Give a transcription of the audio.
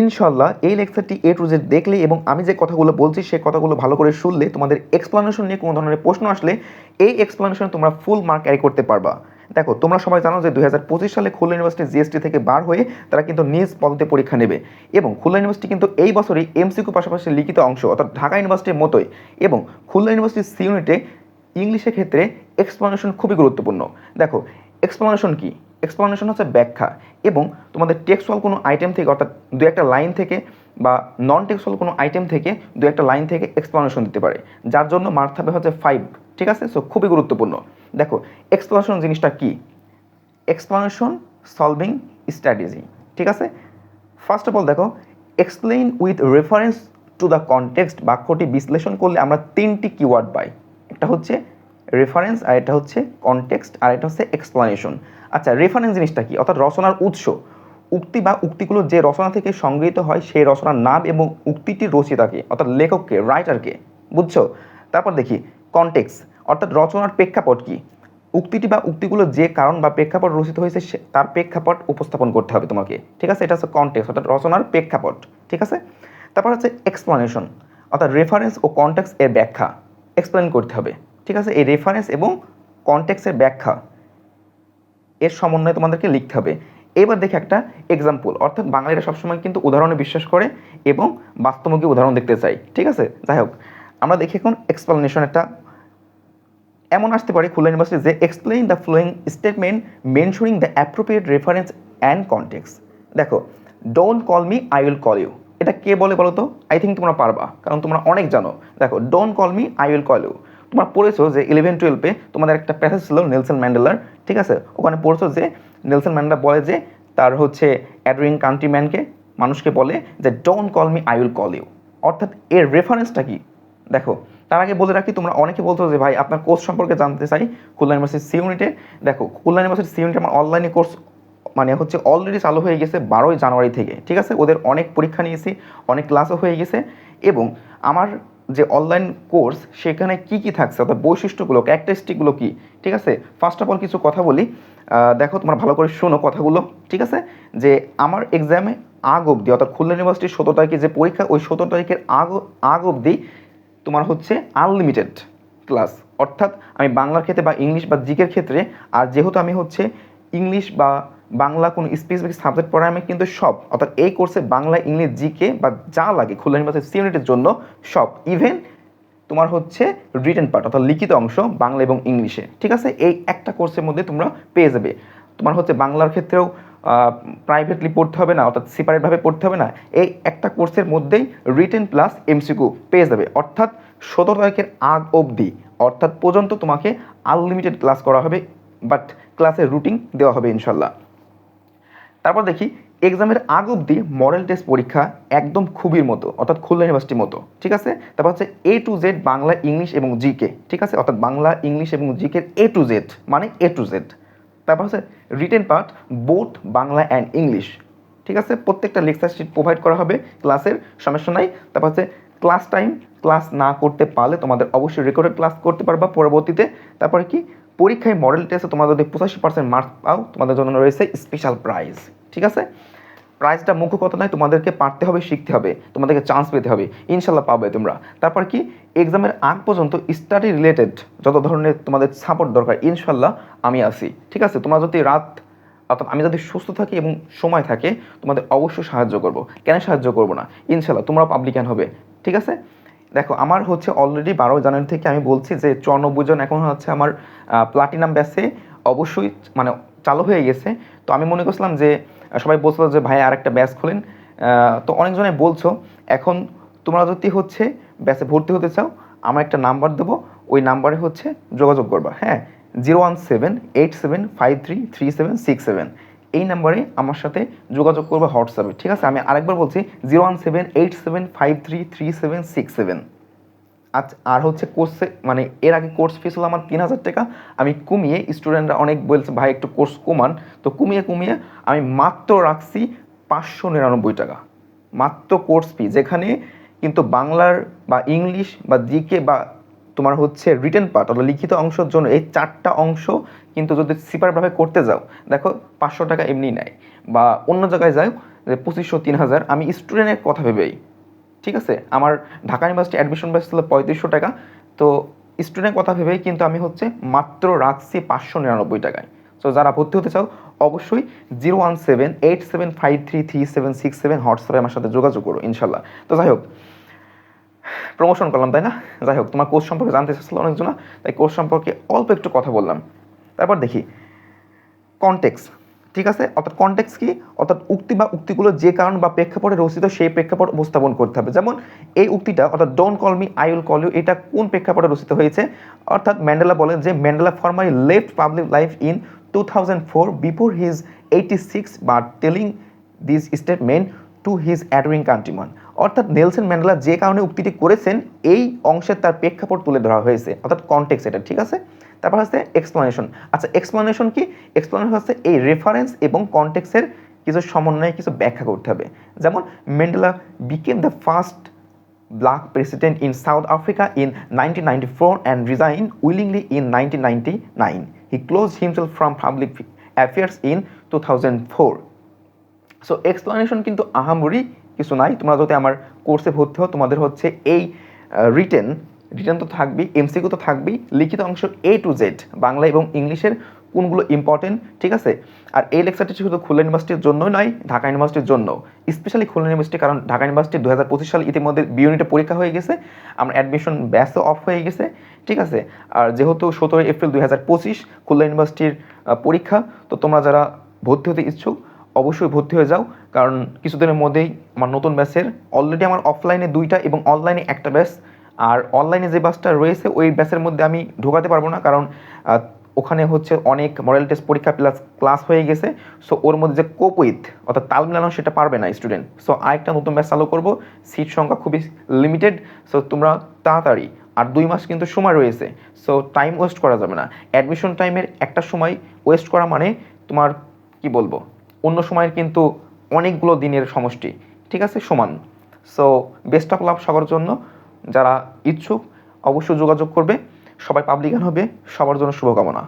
ইনশাল্লাহ এই লেকচারটি এ টু জেড দেখলে এবং আমি যে কথাগুলো বলছি সেই কথাগুলো ভালো করে শুনলে তোমাদের এক্সপ্লানেশন নিয়ে কোনো ধরনের প্রশ্ন আসলে এই এক্সপ্লানেশন তোমরা ফুল মার্ক ক্যারি করতে পারবা। দেখো, তোমরা সবাই জানো যে দুই হাজার পঁচিশ সালে খুলনা ইউনিভার্সিটি জিএসটি থেকে বার হয়ে তারা কিন্তু নিজ পদ্ধতি পরীক্ষা নেবে এবং খুলনা ইউনিভার্সিটি কিন্তু এই বছরই এমসিকিউ পাশাপাশি লিখিত অংশ, অর্থাৎ ঢাকা ইউনিভার্সিটির মতোই এবং খুলনা ইউনিভার্সিটির সি ইউনিটে ইংলিশের ক্ষেত্রে এক্সপ্লানেশন খুবই গুরুত্বপূর্ণ। দেখো এক্সপ্লানেশন কি? এক্সপ্লানেশন হচ্ছে ব্যাখ্যা এবং তোমাদের টেক্সুয়াল কোনো আইটেম থেকে অর্থাৎ দু একটা লাইন থেকে বা নন টেক্সুয়াল কোনো আইটেম থেকে দু একটা লাইন থেকে এক্সপ্লানেশন দিতে পারে। যার জন্য মার্ক থাকবে হচ্ছে ফাইভ ঠিক আছে? সো খুবই গুরুত্বপূর্ণ। দেখো এক্সপ্লানেশন জিনিসটা কি? এক্সপ্লানেশন সলভিং স্ট্র্যাটেজি ঠিক আছে? ফার্স্ট অফ অল দেখো explain with reference to the context বাক্যটি বিশ্লেষণ করলে আমরা তিনটি কিওয়ার্ড পাই। একটা হচ্ছে রেফারেন্স আর এটা হচ্ছে কনটেক্সট আর এটা হচ্ছে এক্সপ্লানেশন আচ্ছা রেফারেন্স জিনিসটা কি? অর্থাৎ রচনার উৎস। উক্তি বা উক্তিগুলো যে রচনা থেকে সংগৃহীত হয়, সেই রচনার নাম এবং উক্তিটির রচিতাকে, অর্থাৎ লেখককে রাইটারকে বুঝছ? তারপর দেখি কনটেক্সট অর্থাৎ রচনার প্রেক্ষাপট কি? উক্তিটি বা উক্তিগুলো যে কারণ বা প্রেক্ষাপট রচিত হয়েছে, সে- তার প্রেক্ষাপট উপস্থাপন করতে হবে তোমাকে। ঠিক আছে? এটা হচ্ছে কনটেক্সট অর্থাৎ রচনার প্রেক্ষাপট। ঠিক আছে? তারপর হচ্ছে এক্সপ্লানেশন অর্থাৎ রেফারেন্স ও কনটেক্স এর ব্যাখ্যা। এক্সপ্লেন করতে হবে। ঠিক আছে? এই রেফারেন্স এবং কনটেক্সের ব্যাখ্যা এর সমন্বয়ে তোমাদেরকে লিখতে হবে। এবার দেখে একটা এক্সাম্পল অর্থাৎ বাঙালিরা সবসময় কিন্তু উদাহরণে বিশ্বাস করে এবং বাস্তবমুখী উদাহরণ দেখতে চাই ঠিক আছে? যাই হোক, আমরা দেখি এখন এক্সপ্লানেশন একটা। এমন আসতে পারে খুলনা ইউনিভার্সিটি যে explain the following statement mentioning the appropriate reference and context দেখো don't call me I will call you এটা কে বলে বলো তো? আই থিঙ্ক তোমরা পারবা, কারণ তোমরা অনেক জানো। দেখো don't call me I will call you তোমরা পড়েছো যে ইলেভেন টুয়েলভে তোমাদের একটা প্যাসেজ ছিল নেলসন ম্যান্ডেলার ঠিক আছে? ওখানে পড়েছো যে নেলসন ম্যান্ডেলা বলে যে তার হচ্ছে অ্যাডরিং কান্ট্রিম্যানকে মানুষকে বলে যে don't call me I will call you অর্থাৎ এর রেফারেন্সটা কি? দেখো, তার আগে বলে রাখি, তোমরা অনেকে বলছো যে, ভাই, আপনার কোর্স সম্পর্কে জানতে চাই খুলনা ইউনিভার্সিটি সি ইউনিটে দেখো, খুলনা ইউনিভার্সিটি সি ইউনিটে আমার অনলাইনে কোর্স মানে হচ্ছে অলরেডি চালু হয়ে গেছে বারোই জানুয়ারি থেকে। ঠিক আছে? ওদের অনেক পরীক্ষা নিয়েছি, অনেক ক্লাসও হয়ে গেছে। এবং আমার যে অনলাইন কোর্স সেখানে কি কি থাকছে, অর্থাৎ বৈশিষ্ট্যগুলো ক্যারেক্টারিস্টিকগুলো কি, ঠিক আছে? ফার্স্ট অফ অল কিছু কথা বলি। দেখো, তোমরা ভালো করে শোনো কথাগুলো, ঠিক আছে? যে আমার এক্সামে আগ অবধি, অর্থাৎ খুলনা ইউনিভার্সিটির সতেরো তারিখে যে পরীক্ষা, ওই সতেরো তারিখের আগ আগ অবধি তোমার হচ্ছে আনলিমিটেড ক্লাস অর্থাৎ আমি বাংলার ক্ষেত্রে বা ইংলিশ বা জিকের ক্ষেত্রে, আর যেহেতু আমি হচ্ছে ইংলিশ বা বাংলা কোনো স্পেসিফিক সাবজেক্ট পড়াই আমি কিন্তু সব, অর্থাৎ এই কোর্সে বাংলা, ইংলিশ জিকে বা যা লাগে, খুলনা ইউনিভার্সিটি সি ইউনিটের জন্য সব ইভেন তোমার হচ্ছে রিটেন পার্ট অর্থাৎ লিখিত অংশ বাংলা এবং ইংলিশে, ঠিক আছে? এই একটা কোর্সের মধ্যে তোমরা পেয়ে যাবে। তোমার হচ্ছে বাংলার ক্ষেত্রেও প্রাইভেটলি পড়তে হবে না, অর্থাৎ সেপারেটভাবে পড়তে হবে না, এই একটা কোর্সের মধ্যেই রিটেন প্লাস এমসিকিউ পেয়ে যাবে। অর্থাৎ সতেরো তারিখের আগ অবধি, অর্থাৎ পর্যন্ত তোমাকে আনলিমিটেড ক্লাস করা হবে বাট ক্লাসের রুটিন দেওয়া হবে, ইনশাল্লাহ। তারপর দেখি এক্সামের আগ অবধি মডেল টেস্ট পরীক্ষা একদম খুবির মতো, অর্থাৎ খুলনা ইউনিভার্সিটির মতো, ঠিক আছে? তারপর হচ্ছে A to Z Bangla English এবং জিকে ঠিক আছে? অর্থাৎ বাংলা ইংলিশ এবং জিকের এ টু জেড মানে এ টু জেড তারপর হচ্ছে written part both Bangla and English ঠিক আছে? প্রত্যেকটা লেকচার শিট প্রোভাইড করা হবে ক্লাসের সমস্যা নাই তারপর হচ্ছে ক্লাস টাইম ক্লাস না করতে পারলে তোমাদের অবশ্যই রেকর্ডেড ক্লাস করতে পারবা পরবর্তীতে। তারপরে কি? পরীক্ষায় মডেল টেস্টে তোমরা যদি পঁচাশি পার্সেন্ট মার্কস পাও, তোমাদের জন্য রয়েছে স্পেশাল প্রাইজ ঠিক আছে? প্রাইজটা মুখ্য কথা নয়, তোমাদেরকে পারতে হবে, শিখতে হবে, তোমাদেরকে চান্স পেতে হবে, ইনশাল্লাহ পাবে তোমরা। তারপর কি? এক্সামের আগ পর্যন্ত স্টাডি রিলেটেড যত ধরনের তোমাদের সাপোর্ট দরকার, ইনশাল্লাহ আমি আছি, ঠিক আছে? তোমরা যদি রাত, অর্থাৎ আমি যদি সুস্থ থাকি এবং সময় থাকে, তোমাদের অবশ্যই সাহায্য করব। কেন সাহায্য করব না? ইনশাল্লাহ তোমরা পাবলিকান হবে, ঠিক আছে? দেখো, আমার হচ্ছে অলরেডি বারো জানুয়ারি থেকে আমি বলছি যে চুরানব্বই জন এখন হচ্ছে আমার প্লাটিনাম ব্যাসে অবশ্যই মানে চালু হয়ে গেছে। তো আমি মনে করছিলাম যে সবাই বলছিল যে, ভাই আর একটা ব্যাচ খোলেন তো অনেকজনে বলছো, এখন তোমরা যদি হচ্ছে ব্যাচে ভর্তি হতে চাও, আমার একটা নাম্বার দেবো, ওই নাম্বারে হচ্ছে যোগাযোগ করবা হ্যাঁ? Zero one seven eight seven five three three seven six seven এই নাম্বারে আমার সাথে যোগাযোগ করবে হোয়াটসঅ্যাপে, ঠিক আছে? আমি আরেকবার বলছি zero one seven eight seven five three three seven six seven আচ্ছা আর হচ্ছে কোর্সে মানে এর আগে কোর্স ফিস হলো আমার তিন হাজার টাকা। আমি কমিয়ে স্টুডেন্টরা অনেক বলছে, ভাই, একটু কোর্স কমান। তো কমিয়ে কমিয়ে আমি মাত্র রাখছি পাঁচশো নিরানব্বই টাকা। মাত্র কোর্স ফি যেখানে কিন্তু বাংলার বা ইংলিশ বা জিকে বা তোমার হচ্ছে রিটেন পার্ট অর্থাৎ লিখিত অংশের জন্য এই চারটা অংশ কিন্তু যদি সিপারভাবে করতে যাও, দেখো পাঁচশো টাকা এমনি নেয়। বা অন্য জায়গায় যাও, যে পঁচিশশো, তিন হাজার, আমি স্টুডেন্টের কথা ভেবেই ঠিক আছে? আমার ঢাকা ইউনিভার্সিটি অ্যাডমিশন প্রাইস ছিল পঁয়ত্রিশশো টাকা। তো স্টুডেন্ট কথা ভেবেই কিন্তু আমি হচ্ছে মাত্র রাখছি পাঁচশো নিরানব্বই টাকায়। সো যারা ভর্তি হতে চাও, অবশ্যই zero one seven eight seven five three three seven six seven হোয়াটসঅ্যাপে আমার সাথে যোগাযোগ করো, ইনশাল্লাহ। তো যাই হোক প্রমোশন করলাম, তাই না? যাই হোক, তোমার কোর্স সম্পর্কে জানতে চাচ্ছিল অনেকজন, তাই কোর্স সম্পর্কে অল্প একটু কথা বললাম। তারপর দেখি কনটেক্স ঠিক আছে? অর্থাৎ কনটেক্স কি? অর্থাৎ উক্তি বা উক্তিগুলো যে কারণ বা প্রেক্ষাপটে রচিত সেই প্রেক্ষাপট উপস্থাপন করতে হবে। যেমন এই উক্তিটা, অর্থাৎ don't call me I will call you এটা কোন প্রেক্ষাপটে রচিত হয়েছে? অর্থাৎ ম্যান্ডেলা বলেন যে Mandela formally left public life in two thousand four before his eighty six বা telling this statement to his adoring countryman অর্থাৎ নেলসন ম্যান্ডেলা যে কারণে উক্তিটি করেছেন, এই অংশের তার প্রেক্ষাপট তুলে ধরা হয়েছে। অর্থাৎ কনটেক্স এটা, ঠিক আছে? তারপর হচ্ছে এক্সপ্লানেশন আচ্ছা এক্সপ্লানেশন কি? এক্সপ্লানেশন হচ্ছে এই রেফারেন্স এবং কনটেক্সের কিছু সমন্বয়ে কিছু ব্যাখ্যা করতে হবে। যেমন, Mandela became the first black president in South Africa in 1994 and resigned willingly in 1999. He closed himself from public affairs in 2004. So explanation কিন্তু আহামরি কিছু নাই। তোমরা যদি আমার কোর্সে ভর্তি হও, তোমাদের হচ্ছে এই রিটেন রিটেন তো থাকবেই এমসিকিউ তো থাকবেই, লিখিত অংশ এ টু জেড বাংলা এবং ইংলিশের কোনগুলো ইম্পর্টেন্ট ঠিক আছে? আর এই লেকচারটি শুধু খুলনা ইউনিভার্সিটির জন্যই নয়, ঢাকা ইউনিভার্সিটির জন্য স্পেশালি খুলনা ইউনিভার্সিটি কারণ ঢাকা ইউনিভার্সিটি দু হাজার পঁচিশ সালে ইতিমধ্যে বি ইউনিটে পরীক্ষা হয়ে গেছে। আমার অ্যাডমিশন ব্যাসও অফ হয়ে গেছে, ঠিক আছে? আর যেহেতু সতেরোই এপ্রিল দুই হাজার পঁচিশ খুলনা ইউনিভার্সিটির পরীক্ষা, তো তোমরা যারা ভর্তি হতে ইচ্ছুক অবশ্যই ভর্তি হয়ে যাও। কারণ কিছুদিনের মধ্যেই আমার নতুন ব্যাচের অলরেডি আমার অফলাইনে দুইটা এবং অনলাইনে একটা ব্যাচ আর অনলাইনে যে বাসটা রয়েছে, ওই ব্যাচের মধ্যে আমি ঢোকাতে পারব না। কারণ ওখানে হচ্ছে অনেক মডেল টেস্ট পরীক্ষা প্লাস ক্লাস হয়ে গেছে। সো ওর মধ্যে যে কোপ উইথ অর্থাৎ তাল মিলানো, সেটা পারবে না স্টুডেন্ট সো আরেকটা নতুন ব্যাচ চালু করব। সিট সংখ্যা খুবই লিমিটেড সো তোমরা তাড়াতাড়ি, আর দুই মাস কিন্তু সময় রয়েছে। সো টাইম ওয়েস্ট করা যাবে না। অ্যাডমিশন টাইমের একটা সময় ওয়েস্ট করা মানে তোমার, কি বলব? অন্য সময়ের কিন্তু অনেকগুলো দিনের সমষ্টি, ঠিক আছে, সমান। সো বেস্ট অফ লাভ সবার জন্য। যারা ইচ্ছুক, অবশ্যই যোগাযোগ করবে। সবাই পাবলিকান হবে। সবার জন্য শুভকামনা।